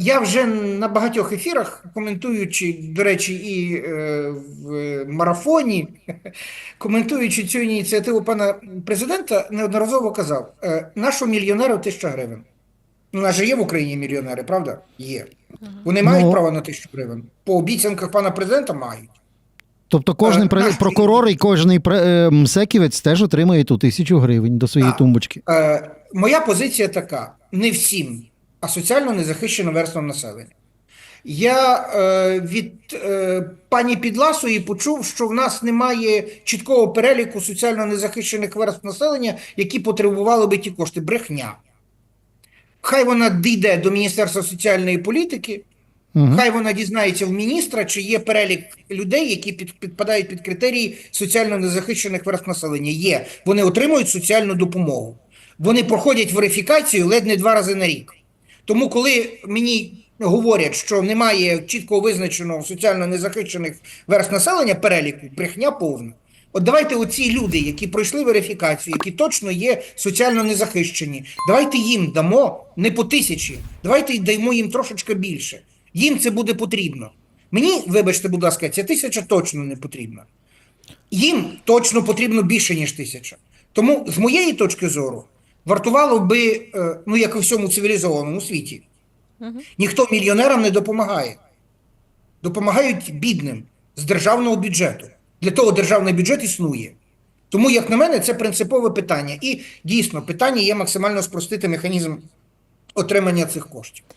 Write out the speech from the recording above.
я вже на багатьох ефірах, коментуючи, до речі, і е, в марафоні, коментуючи цю ініціативу пана президента, неодноразово казав: е, нашому мільйонеру тисяча гривень. Ну, у нас же є в Україні мільйонери, правда? Є. Вони мають Ну. право на тисячу гривень. По обіцянках пана президента мають. Тобто кожен Е, пре- наш- прокурор і кожен е, МСЕКівець теж отримує ту тисячу гривень до своєї Так. тумбочки. Е, моя позиція така: не всім, а соціально незахищеним верствам населення. Я е, від е, пані Підласої почув, що в нас немає чіткого переліку соціально незахищених верств населення, які потребували би ті кошти. Брехня. Хай вона дійде до Міністерства соціальної політики, Угу. Хай вона дізнається в міністра, чи є перелік людей, які під, підпадають під критерії соціально незахищених верств населення. Є. Вони отримують соціальну допомогу. Вони проходять верифікацію ледь не два рази на рік. Тому, коли мені говорять, що немає чітко визначеного соціально незахищених верств населення переліку, брехня повна. От давайте оці люди, які пройшли верифікацію, які точно є соціально незахищені, давайте їм дамо не по тисячі, давайте даємо їм трошечки більше. Їм це буде потрібно. Мені, вибачте, будь ласка, ця тисяча точно не потрібна. Їм точно потрібно більше, ніж тисяча. Тому, з моєї точки зору, вартувало би, е, ну як і в всьому цивілізованому світі, ніхто мільйонерам не допомагає. Допомагають бідним з державного бюджету. Для того державний бюджет існує. Тому, як на мене, це принципове питання. І дійсно, питання є максимально спростити механізм отримання цих коштів.